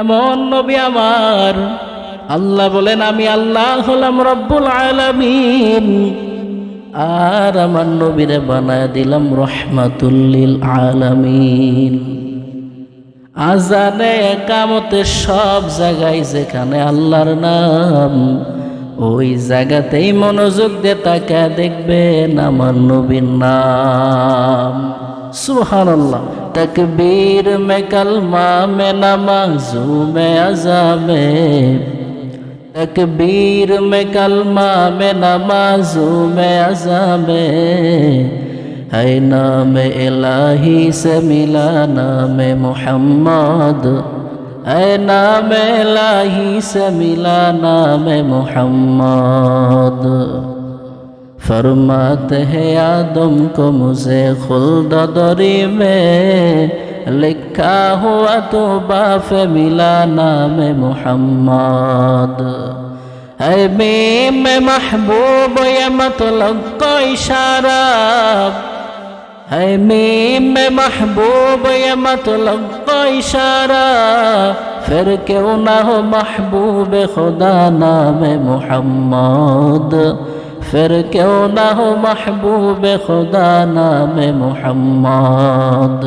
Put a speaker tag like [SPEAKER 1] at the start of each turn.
[SPEAKER 1] এমন নবী আমার। আল্লাহ বলেন, আমি আল্লাহ হলাম রব্বুল আলামিন। আর আমার নবীরে বানায় দিলাম রহমাতুল্লিল আলামিন। আজানে একামতে সব জায়গায় যেখানে আল্লাহর নাম, ওই জায়গাতেই মনোযোগ দিয়ে তাকে দেখবেন আমার নবীর নাম। সুবহান আল্লাহ তকবীর মে কলমা মে নমাজু মে আজামে তকবীর মে কলমা মে নমাজু মে আজামে ہے نام الہی سے ملا نام محمد اے نام الہی سے ملا نام محمد फरमाते हैं आदम को मुझे खुल्द दरी में लिखा हुआ तो बाफ मिला नाम मोहम्मद है मीम महबूब ये मतलब को इशारा है मीम महबूब ये मतलब को इशारा फिर क्यों ना हो महबूब खुदा नाम मोहम्मद ফের কেউ না হো মাহবুবে খোদা নামে মোহাম্মদ।